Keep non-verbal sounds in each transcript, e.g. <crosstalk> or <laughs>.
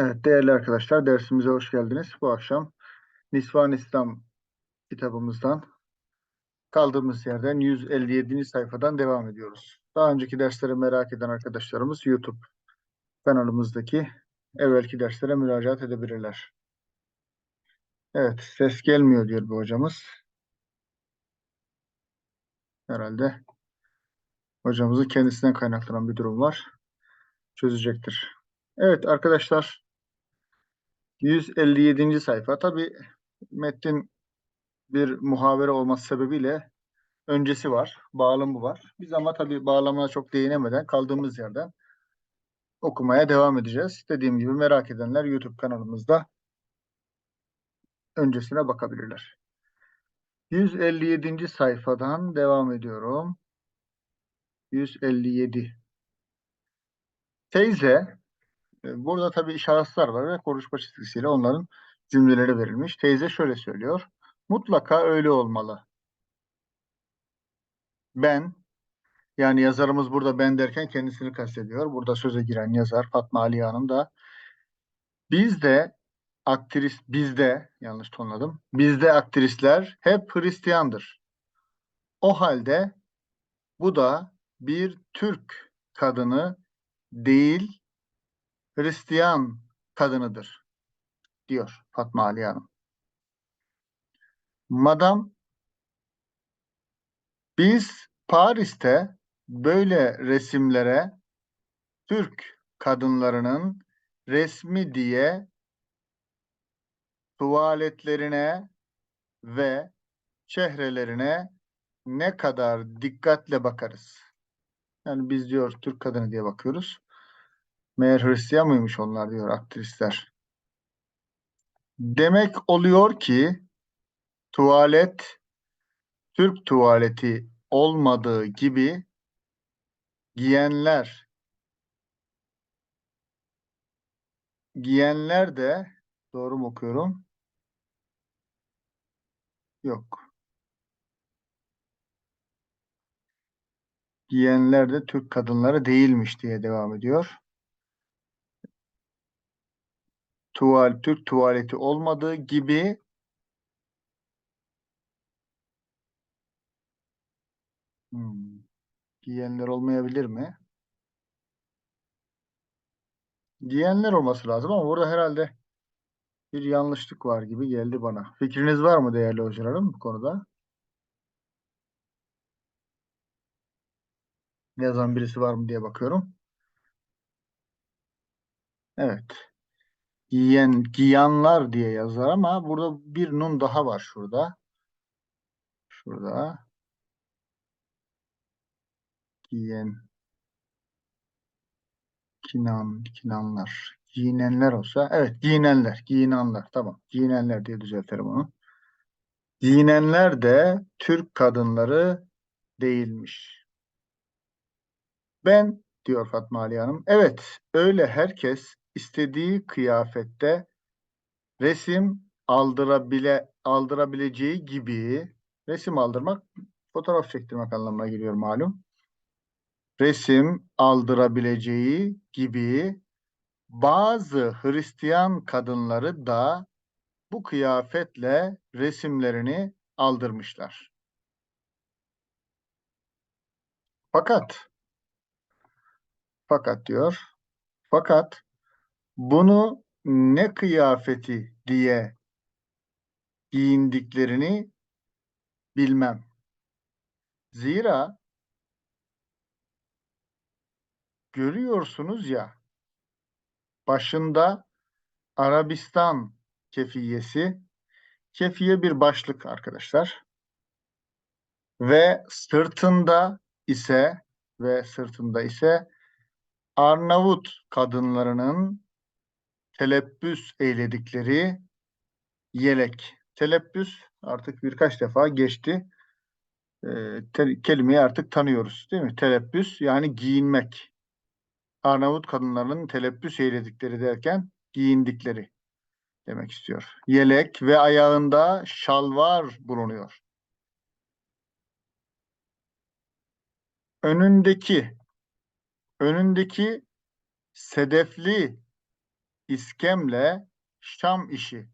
Evet değerli arkadaşlar dersimize hoş geldiniz. Bu akşam Nisvan İslam kitabımızdan kaldığımız yerden 157. sayfadan devam ediyoruz. Daha önceki dersleri merak eden arkadaşlarımız YouTube kanalımızdaki evvelki derslere müracaat edebilirler. Evet ses gelmiyor diyor bu hocamız. Herhalde hocamızın kendisinden kaynaklanan bir durum var. Çözecektir. Evet arkadaşlar 157. sayfa. Tabi metnin bir muhavere olması sebebiyle öncesi var, bağlamı var. Biz ama tabii bağlamına çok değinemeden kaldığımız yerden okumaya devam edeceğiz. Dediğim gibi merak edenler YouTube kanalımızda öncesine bakabilirler. 157. sayfadan devam ediyorum. 157. Teyze, burada tabii işaretler var ve konuşma çizgisiyle onların cümleleri verilmiş. Teyze şöyle söylüyor. Mutlaka öyle olmalı. Ben, yani yazarımız burada ben derken kendisini kastediyor. Burada söze giren yazar Fatma Aliye Hanım da biz de aktris bizde yanlış tonladım. Bizde aktrisler hep Hristiyandır. O halde bu da bir Türk kadını değil Hristiyan kadınıdır diyor Fatma Aliye Hanım. Madam biz Paris'te böyle resimlere Türk kadınlarının resmi diye tuvaletlerine ve çehrelerine ne kadar dikkatle bakarız. Yani biz diyor Türk kadını diye bakıyoruz. Meğer Hristiyan mıymış onlar diyor aktrisler. Demek oluyor ki tuvalet Türk tuvaleti olmadığı gibi giyenler giyenler de doğru mu okuyorum? Yok. Giyenler de Türk kadınları değilmiş diye devam ediyor. Tuval, Türk tuvaleti olmadığı gibi hmm, giyenler olmayabilir mi? Giyenler olması lazım ama burada herhalde bir yanlışlık var gibi geldi bana. Fikriniz var mı değerli hocalarım bu konuda? Yazan birisi var mı diye bakıyorum. Evet. Giyen, giyanlar diye yazar ama burada bir nun daha var şurada. Şurada. Giyen. Kinan, kinanlar. Giyinenler olsa. Evet giyinenler. Giyinanlar. Tamam. Giyinenler diye düzeltelim onu. Giyinenler de Türk kadınları değilmiş. Ben diyor Fatma Ali Hanım. Evet öyle herkes istediği kıyafette resim aldırabile aldırabileceği gibi resim aldırmak fotoğraf çektirmek anlamına geliyor malum. Resim aldırabileceği gibi bazı Hristiyan kadınları da bu kıyafetle resimlerini aldırmışlar. Fakat fakat diyor fakat bunu ne kıyafeti diye giyindiklerini bilmem. Zira görüyorsunuz ya başında Arabistan kefiyesi kefiye bir başlık arkadaşlar ve sırtında ise ve sırtında ise Arnavut kadınlarının telebbüs eyledikleri yelek. Telebbüs artık birkaç defa geçti. E, te, kelimeyi artık tanıyoruz değil mi? Telebbüs yani giyinmek. Arnavut kadınlarının telebbüs eyledikleri derken giyindikleri demek istiyor. Yelek ve ayağında şalvar bulunuyor. Önündeki önündeki sedefli iskemle Şam işi.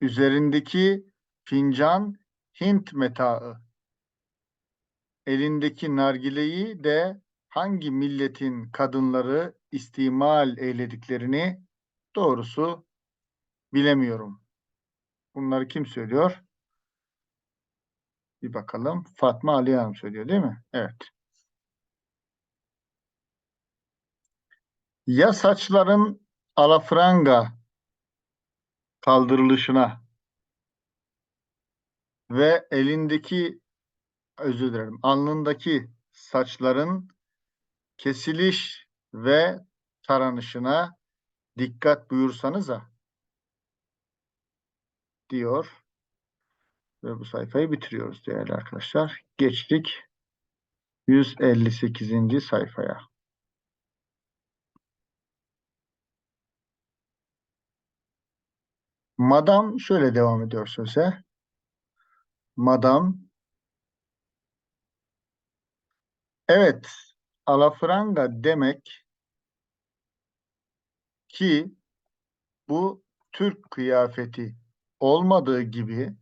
Üzerindeki fincan Hint metaı. Elindeki nargileyi de hangi milletin kadınları istimal eylediklerini doğrusu bilemiyorum. Bunları kim söylüyor? Bir bakalım. Fatma Ali Hanım söylüyor değil mi? Evet. Ya saçların alafranga kaldırılışına ve elindeki özür dilerim alnındaki saçların kesiliş ve taranışına dikkat buyursanıza diyor ve bu sayfayı bitiriyoruz değerli arkadaşlar. Geçtik 158. sayfaya. Madam şöyle devam ediyor söze. Madam evet alafranga demek ki bu Türk kıyafeti olmadığı gibi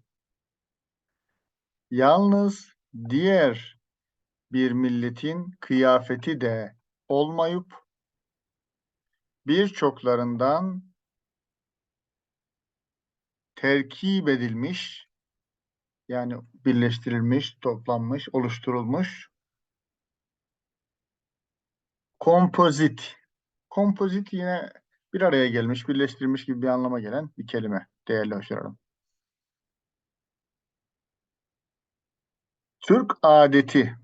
yalnız diğer bir milletin kıyafeti de olmayıp birçoklarından terkip edilmiş yani birleştirilmiş, toplanmış, oluşturulmuş kompozit. Kompozit yine bir araya gelmiş, birleştirilmiş gibi bir anlama gelen bir kelime değerli hocalarım. Türk adeti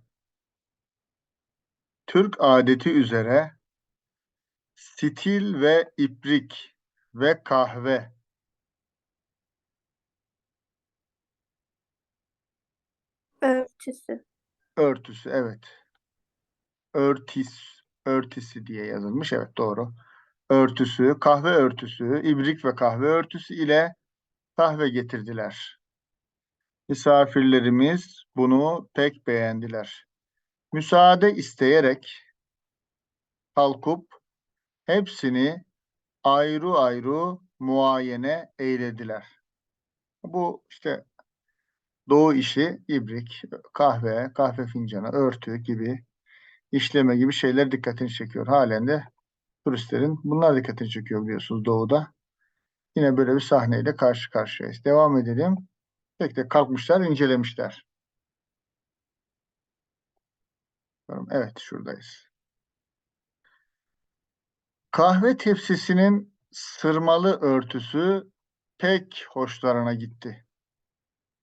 Türk adeti üzere stil ve iprik ve kahve Örtüsü. örtüsü evet. Örtis, örtüsü diye yazılmış. Evet doğru. Örtüsü, kahve örtüsü, ibrik ve kahve örtüsü ile kahve getirdiler. Misafirlerimiz bunu pek beğendiler. Müsaade isteyerek kalkıp hepsini ayrı ayrı muayene eylediler. Bu işte doğu işi ibrik, kahve, kahve fincanı, örtü gibi işleme gibi şeyler dikkatini çekiyor. Halen de turistlerin bunlar dikkatini çekiyor biliyorsunuz doğuda. Yine böyle bir sahneyle karşı karşıyayız. Devam edelim. Tek tek kalkmışlar, incelemişler. Evet, şuradayız. Kahve tepsisinin sırmalı örtüsü pek hoşlarına gitti.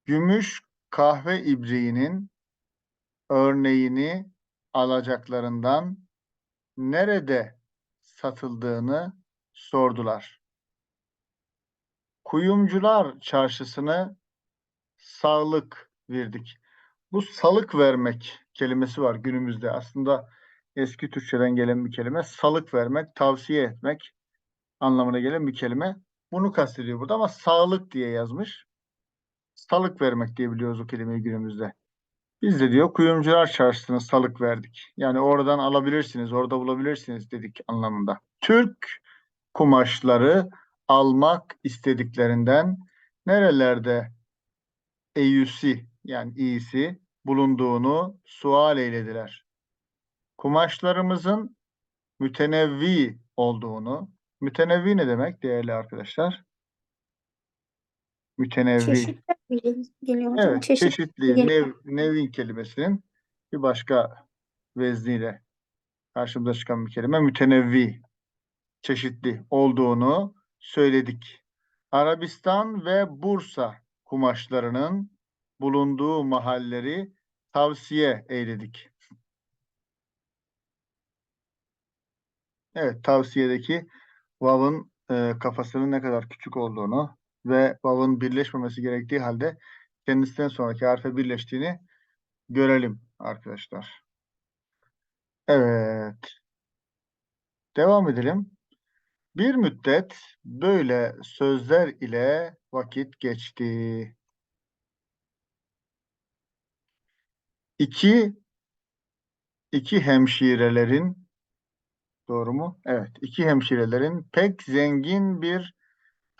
Gümüş kahve ibriğinin örneğini alacaklarından nerede satıldığını sordular. Kuyumcular çarşısını sağlık verdik. Bu salık vermek kelimesi var günümüzde. Aslında eski Türkçeden gelen bir kelime. Salık vermek, tavsiye etmek anlamına gelen bir kelime. Bunu kastediyor burada ama sağlık diye yazmış. Salık vermek diye biliyoruz o kelimeyi günümüzde. Biz de diyor kuyumcular çarşısına salık verdik. Yani oradan alabilirsiniz, orada bulabilirsiniz dedik anlamında. Türk kumaşları almak istediklerinden nerelerde eyüsi yani iyisi bulunduğunu sual eylediler. Kumaşlarımızın mütenevvi olduğunu, mütenevvi ne demek değerli arkadaşlar? Mütenevvi. Çeşitler mi geliyor hocam? Evet, Çeşit çeşitli, geliyor. nev, nevin kelimesinin bir başka vezniyle karşımıza çıkan bir kelime mütenevvi, çeşitli olduğunu söyledik. Arabistan ve Bursa kumaşlarının bulunduğu mahalleri tavsiye eyledik. Evet, tavsiyedeki vav'ın e, kafasının ne kadar küçük olduğunu ve vav'ın birleşmemesi gerektiği halde kendisinden sonraki harfe birleştiğini görelim arkadaşlar. Evet. Devam edelim. Bir müddet böyle sözler ile vakit geçti. İki iki hemşirelerin Doğru mu? Evet. İki hemşirelerin pek zengin bir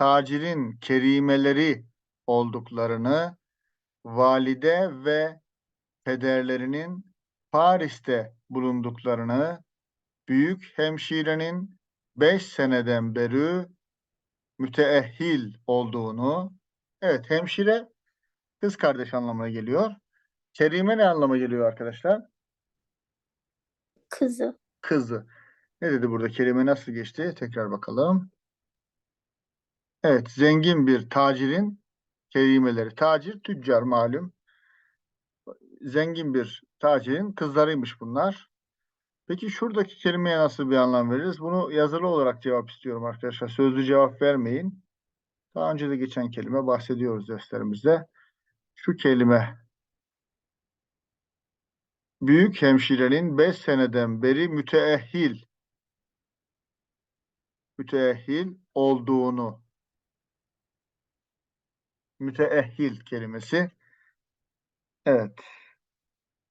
tacirin kerimeleri olduklarını valide ve pederlerinin Paris'te bulunduklarını büyük hemşirenin beş seneden beri müteehhil olduğunu evet hemşire kız kardeş anlamına geliyor. Kerime ne anlama geliyor arkadaşlar? Kızı. Kızı. Ne dedi burada? Kerime nasıl geçti? Tekrar bakalım. Evet, zengin bir tacirin kerimeleri. Tacir, tüccar malum. Zengin bir tacirin kızlarıymış bunlar. Peki şuradaki kelimeye nasıl bir anlam veririz? Bunu yazılı olarak cevap istiyorum arkadaşlar. Sözlü cevap vermeyin. Daha önce de geçen kelime bahsediyoruz derslerimizde. Şu kelime büyük hemşirenin 5 seneden beri müteehhil müteehhil olduğunu müteehhil kelimesi. Evet.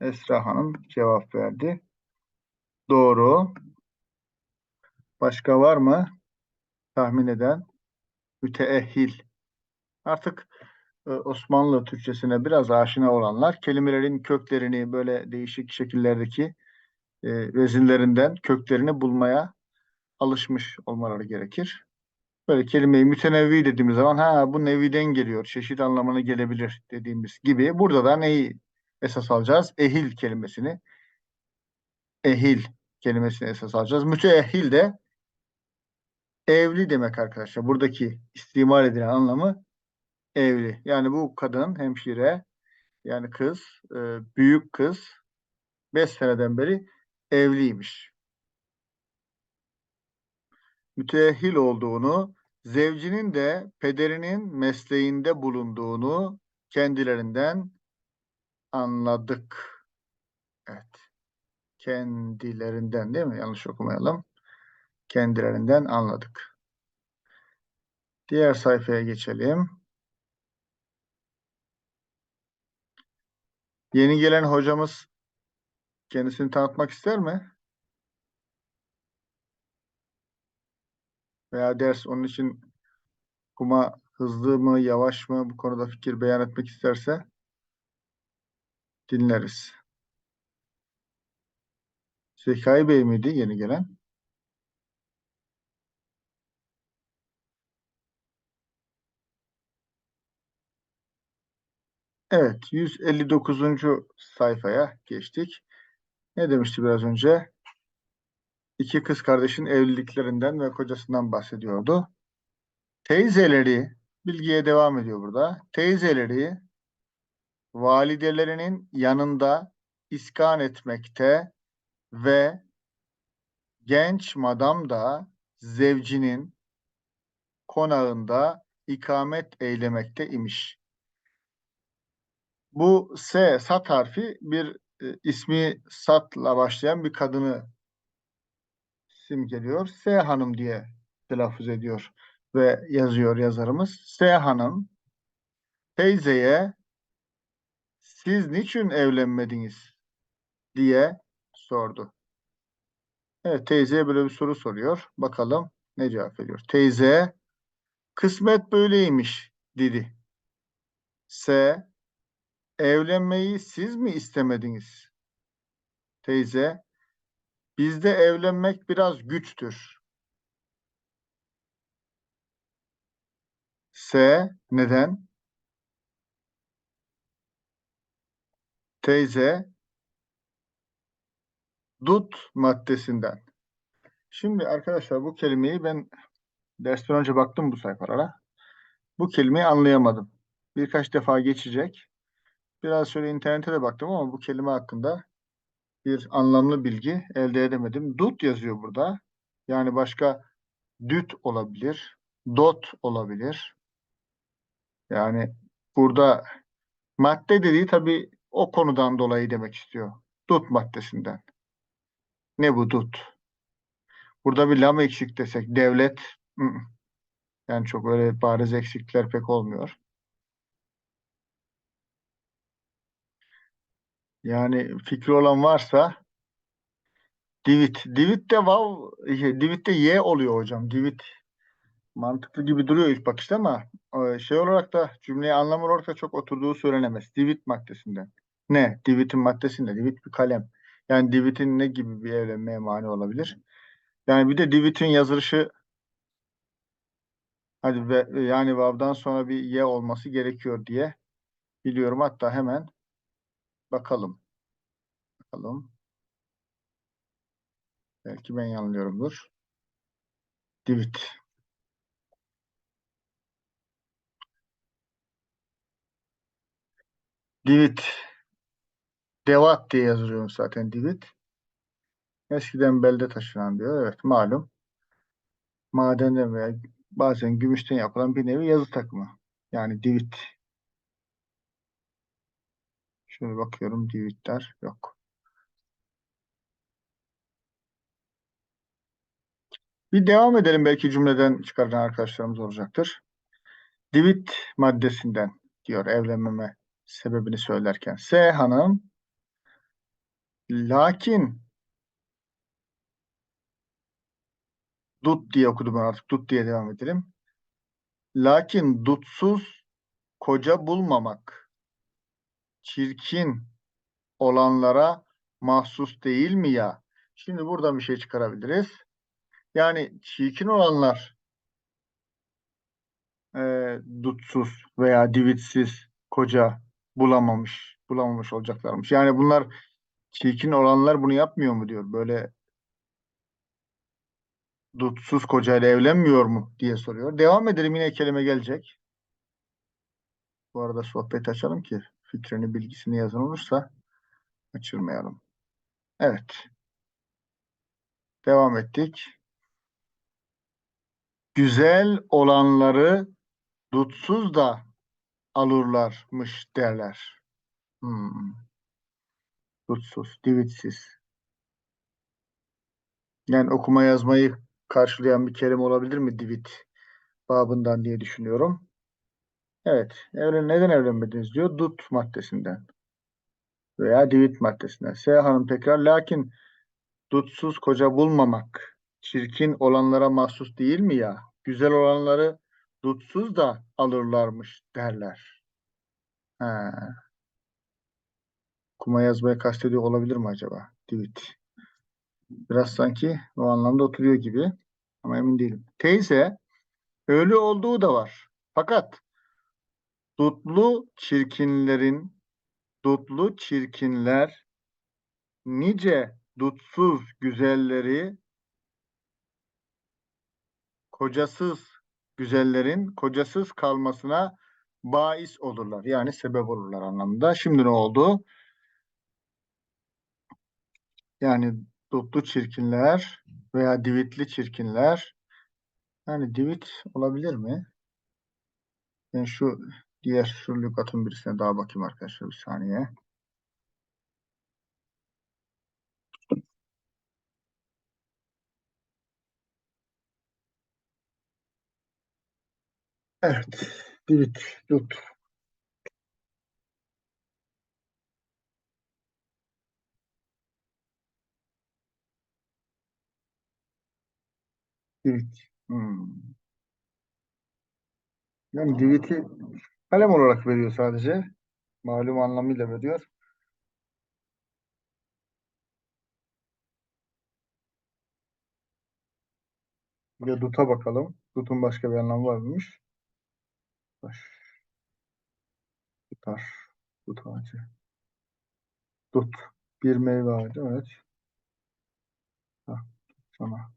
Esra Hanım cevap verdi. Doğru. Başka var mı? Tahmin eden. Müteehhil. Artık e, Osmanlı Türkçesine biraz aşina olanlar kelimelerin köklerini böyle değişik şekillerdeki e, vezirlerinden köklerini bulmaya alışmış olmaları gerekir. Böyle kelimeyi mütenevvi dediğimiz zaman ha bu neviden geliyor, çeşit anlamına gelebilir dediğimiz gibi burada da neyi esas alacağız? Ehil kelimesini. Ehil kelimesini esas alacağız. Müteehhil de evli demek arkadaşlar. Buradaki istimal edilen anlamı evli. Yani bu kadın hemşire yani kız, e, büyük kız 5 seneden beri evliymiş. Müteehhil olduğunu, zevcinin de pederinin mesleğinde bulunduğunu kendilerinden anladık. Evet. Kendilerinden değil mi? Yanlış okumayalım. Kendilerinden anladık. Diğer sayfaya geçelim. Yeni gelen hocamız kendisini tanıtmak ister mi? Veya ders onun için kuma hızlı mı, yavaş mı bu konuda fikir beyan etmek isterse dinleriz. Zekai Bey miydi yeni gelen? Evet, 159. sayfaya geçtik. Ne demişti biraz önce? İki kız kardeşin evliliklerinden ve kocasından bahsediyordu. Teyzeleri, bilgiye devam ediyor burada. Teyzeleri validelerinin yanında iskan etmekte ve genç madam da zevcinin konağında ikamet eylemekte imiş. Bu S, sat harfi bir e, ismi satla başlayan bir kadını simgeliyor. S hanım diye telaffuz ediyor ve yazıyor yazarımız. S hanım teyzeye siz niçin evlenmediniz diye sordu. Evet teyzeye böyle bir soru soruyor. Bakalım ne cevap veriyor. Teyze kısmet böyleymiş dedi. S evlenmeyi siz mi istemediniz? Teyze bizde evlenmek biraz güçtür. S neden? Teyze dut maddesinden. Şimdi arkadaşlar bu kelimeyi ben dersten önce baktım bu sayfalara. Bu kelimeyi anlayamadım. Birkaç defa geçecek. Biraz şöyle internete de baktım ama bu kelime hakkında bir anlamlı bilgi elde edemedim. Dut yazıyor burada. Yani başka düt olabilir. Dot olabilir. Yani burada madde dediği tabii o konudan dolayı demek istiyor. Dut maddesinden. Ne bu dut? Burada bir lam eksik desek devlet yani çok öyle bariz eksikler pek olmuyor. Yani fikri olan varsa Divit. Divit de vav, şey, divit de y oluyor hocam. Divit mantıklı gibi duruyor ilk bakışta ama e, şey olarak da cümleye anlam olarak çok oturduğu söylenemez. Divit maddesinden. Ne? Divit'in maddesinde. Divit bir kalem. Yani Divit'in ne gibi bir evlenmeye mani olabilir? Yani bir de Divit'in yazılışı hadi ve, yani vav'dan sonra bir y olması gerekiyor diye biliyorum. Hatta hemen bakalım. Bakalım. Belki ben yanılıyorumdur. Divit. Divit. Devat diye yazıyorum zaten divit. Eskiden belde taşınan diyor. Evet malum. Madenden veya bazen gümüşten yapılan bir nevi yazı takımı. Yani divit. Şöyle bakıyorum divitler yok. Bir devam edelim belki cümleden çıkaran arkadaşlarımız olacaktır. Divit maddesinden diyor evlenmeme sebebini söylerken. S hanım lakin dut diye okudum ben artık dut diye devam edelim. Lakin dutsuz koca bulmamak çirkin olanlara mahsus değil mi ya? Şimdi buradan bir şey çıkarabiliriz. Yani çirkin olanlar e, dutsuz veya divitsiz koca bulamamış, bulamamış olacaklarmış. Yani bunlar çirkin olanlar bunu yapmıyor mu diyor. Böyle dutsuz kocayla evlenmiyor mu diye soruyor. Devam edelim yine kelime gelecek. Bu arada sohbet açalım ki fikrini, bilgisini yazan olursa kaçırmayalım. Evet. Devam ettik. Güzel olanları dutsuz da alırlarmış derler. Hmm. Dutsuz, divitsiz. Yani okuma yazmayı karşılayan bir kelime olabilir mi divit babından diye düşünüyorum. Evet. Evlen, neden evlenmediniz diyor. Dut maddesinden. Veya divit maddesinden. S hanım tekrar. Lakin dutsuz koca bulmamak çirkin olanlara mahsus değil mi ya? Güzel olanları dutsuz da alırlarmış derler. Ha. Okuma yazmayı kastediyor olabilir mi acaba? Divit. Biraz sanki o anlamda oturuyor gibi. Ama emin değilim. Teyze öyle olduğu da var. Fakat dutlu çirkinlerin dutlu çirkinler nice dutsuz güzelleri kocasız güzellerin kocasız kalmasına bais olurlar. Yani sebep olurlar anlamında. Şimdi ne oldu? Yani dutlu çirkinler veya divitli çirkinler yani divit olabilir mi? Ben şu diğer şu lügatın birisine daha bakayım arkadaşlar bir saniye. Evet. Divit, dut. Divit. Hmm. Yani diviti kalem olarak veriyor sadece. Malum anlamıyla veriyor. Bir de duta bakalım. Dutun başka bir anlamı var mıymış? Baş. Tutar. Dut ağacı. Dut. Bir meyve ağacı. Evet. Ha, sana.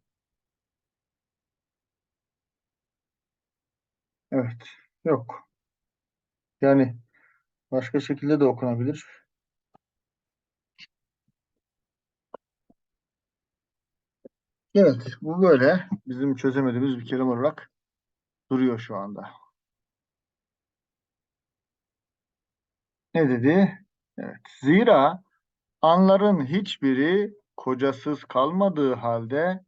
Evet. Yok. Yani başka şekilde de okunabilir. Evet. Bu böyle bizim çözemediğimiz bir kelime olarak duruyor şu anda. Ne dedi? Evet. Zira anların hiçbiri kocasız kalmadığı halde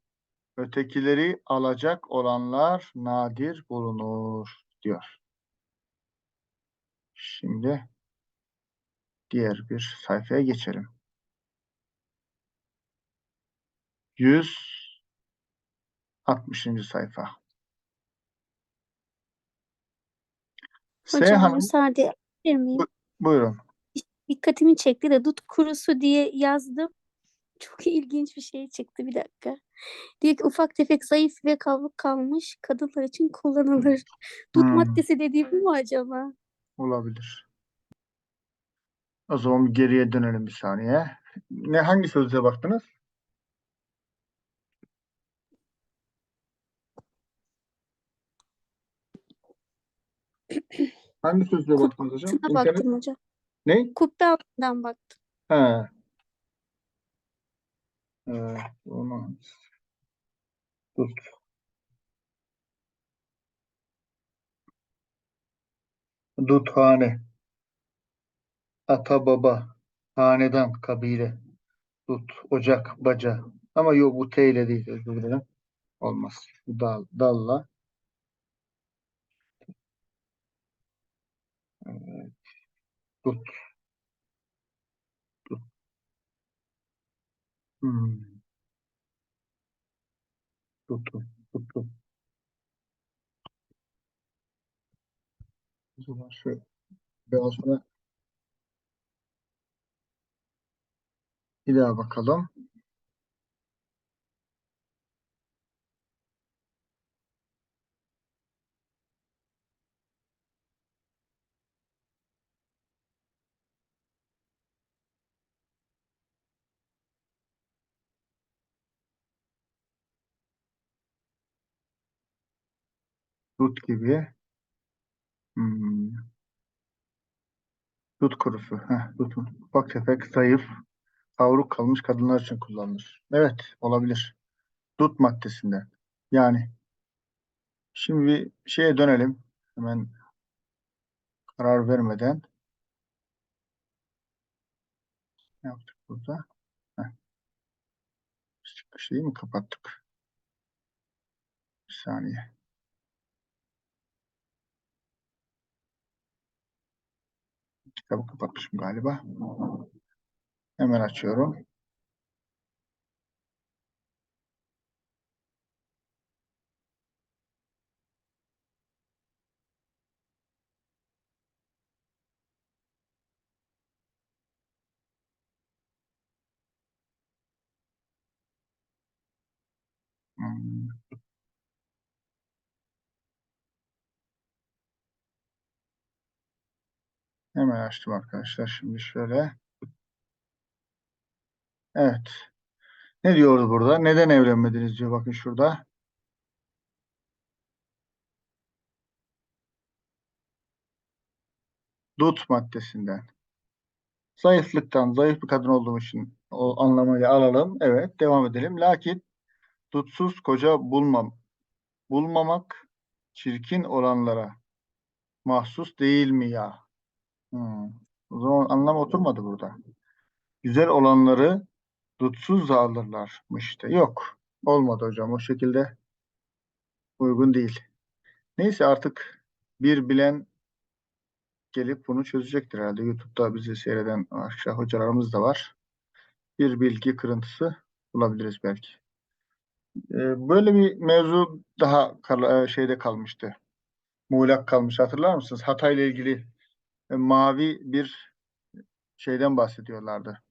ötekileri alacak olanlar nadir bulunur diyor. Şimdi diğer bir sayfaya geçelim. 160. sayfa. Hocam Hanım, müsaade edebilir miyim? buyurun. Dikkatimi çekti de dut kurusu diye yazdım. <laughs> Çok ilginç bir şey çıktı bir dakika. Diyor ki ufak tefek zayıf ve kavruk kalmış kadınlar için kullanılır. Dut Hmm. maddesi dediğim bu mu acaba? Olabilir. O zaman bir geriye dönelim bir saniye. Ne hangi sözlüğe baktınız? Hangi sözlüğe baktınız hocam? altına İnternet baktım hocam. ne? Altından baktım. He. Evet, onu Dut. Duthane. Ata baba. Hanedan, kabile. Dut, ocak, baca. Ama yok bu T ile değil özür dilerim. Olmaz. Dal, dalla. Evet. Dut. Dut. Hmm. Dutu. Dutu. Zaman şöyle biraz sonra bir daha bakalım. Dut gibi. Hmm. Dut kurusu. Heh, dut. Ufak tefek, zayıf, kavruk kalmış kadınlar için kullanılır. Evet, olabilir. Dut maddesinden. Yani şimdi bir şeye dönelim. Hemen karar vermeden. Ne yaptık burada? Heh. Şeyi mi kapattık? Bir saniye. Kitabı kapatmışım galiba. Hemen açıyorum. Hmm. Hemen açtım arkadaşlar. Şimdi şöyle. Evet. Ne diyoruz burada? Neden evlenmediniz diyor. Bakın şurada. Dut maddesinden. Zayıflıktan, zayıf bir kadın olduğum için o anlamayı alalım. Evet, devam edelim. Lakin dutsuz koca bulmam, bulmamak çirkin olanlara mahsus değil mi ya? Hmm. O zaman anlam oturmadı burada. Güzel olanları dutsuz da alırlarmış da. Yok. Olmadı hocam. O şekilde uygun değil. Neyse artık bir bilen gelip bunu çözecektir herhalde. YouTube'da bizi seyreden aşağı hocalarımız da var. Bir bilgi kırıntısı bulabiliriz belki. Ee, Böyle bir mevzu daha e, şeyde kalmıştı. Muğlak kalmış. Hatırlar mısınız? Hatay ile ilgili mavi bir şeyden bahsediyorlardı.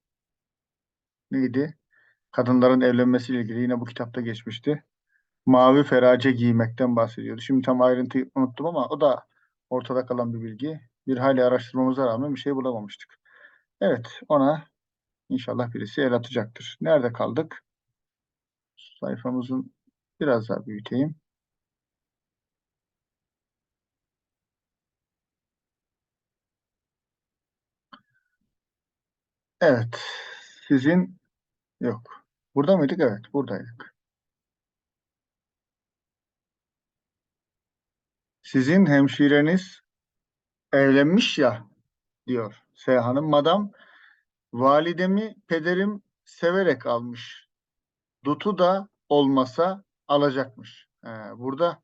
Neydi? Kadınların evlenmesiyle ilgili yine bu kitapta geçmişti. Mavi ferace giymekten bahsediyordu. Şimdi tam ayrıntıyı unuttum ama o da ortada kalan bir bilgi. Bir hayli araştırmamıza rağmen bir şey bulamamıştık. Evet, ona inşallah birisi el atacaktır. Nerede kaldık? Sayfamızın biraz daha büyüteyim. Evet, sizin yok. Burada mıydık? Evet, buradaydık. Sizin hemşireniz evlenmiş ya diyor S Hanım. Madam validemi pederim severek almış. Dutu da olmasa alacakmış. He, burada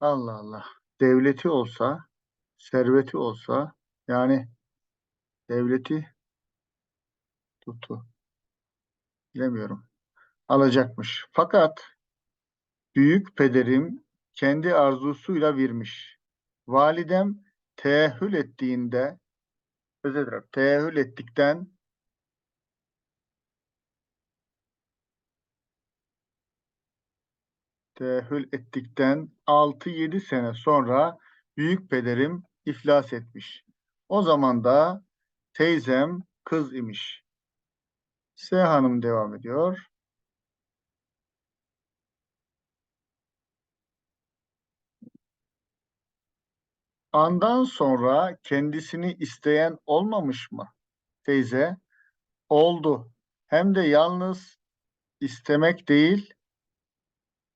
Allah Allah devleti olsa serveti olsa yani devleti tutu bilemiyorum. alacakmış. Fakat büyük pederim kendi arzusuyla vermiş. Validem teehhül ettiğinde özür dilerim, ettikten teehhül ettikten 6-7 sene sonra büyük pederim iflas etmiş. O zaman da teyzem kız imiş. S hanım devam ediyor. Andan sonra kendisini isteyen olmamış mı? Teyze, oldu. Hem de yalnız istemek değil,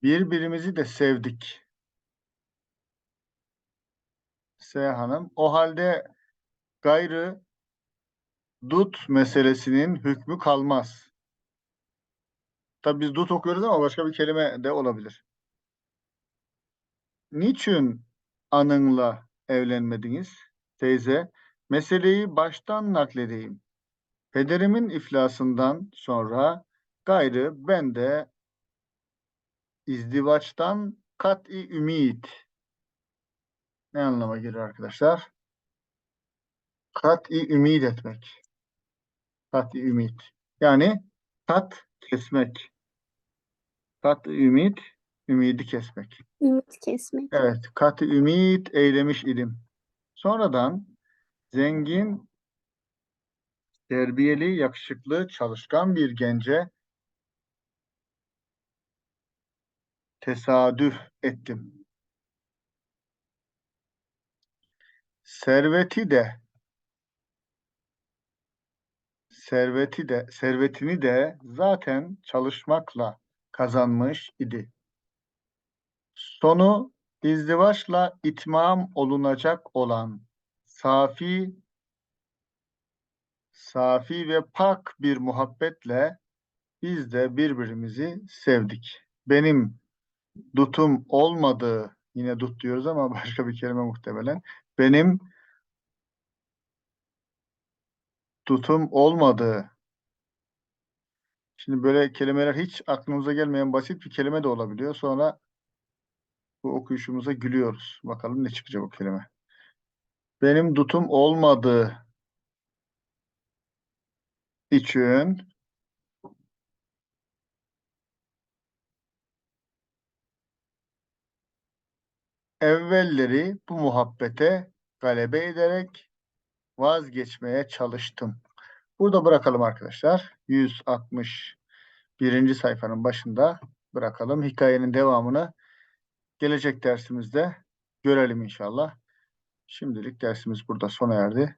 birbirimizi de sevdik. S hanım, o halde gayrı dut meselesinin hükmü kalmaz. Tabii biz dut okuyoruz ama başka bir kelime de olabilir. Niçin anınla evlenmediniz? Teyze, meseleyi baştan nakledeyim. Pederimin iflasından sonra gayrı ben de izdivaçtan kat'i ümit. Ne anlama gelir arkadaşlar? Kat'i ümit etmek. Kat'i ümit. Yani kat kesmek. Kat'i ümit, ümidi kesmek. Ümit kesmek. Evet, kat'i ümit eylemiş idim. Sonradan zengin, terbiyeli, yakışıklı, çalışkan bir gence tesadüf ettim. Serveti de serveti de servetini de zaten çalışmakla kazanmış idi. Sonu izdivaçla itmam olunacak olan safi safi ve pak bir muhabbetle biz de birbirimizi sevdik. Benim dutum olmadığı, yine dut diyoruz ama <laughs> başka bir kelime muhtemelen. Benim tutum olmadığı. Şimdi böyle kelimeler hiç aklımıza gelmeyen basit bir kelime de olabiliyor. Sonra bu okuyuşumuza gülüyoruz. Bakalım ne çıkacak o kelime. Benim dutum olmadığı için evvelleri bu muhabbete galebe ederek vazgeçmeye çalıştım. Burada bırakalım arkadaşlar. 161. sayfanın başında bırakalım. Hikayenin devamını gelecek dersimizde görelim inşallah. Şimdilik dersimiz burada sona erdi.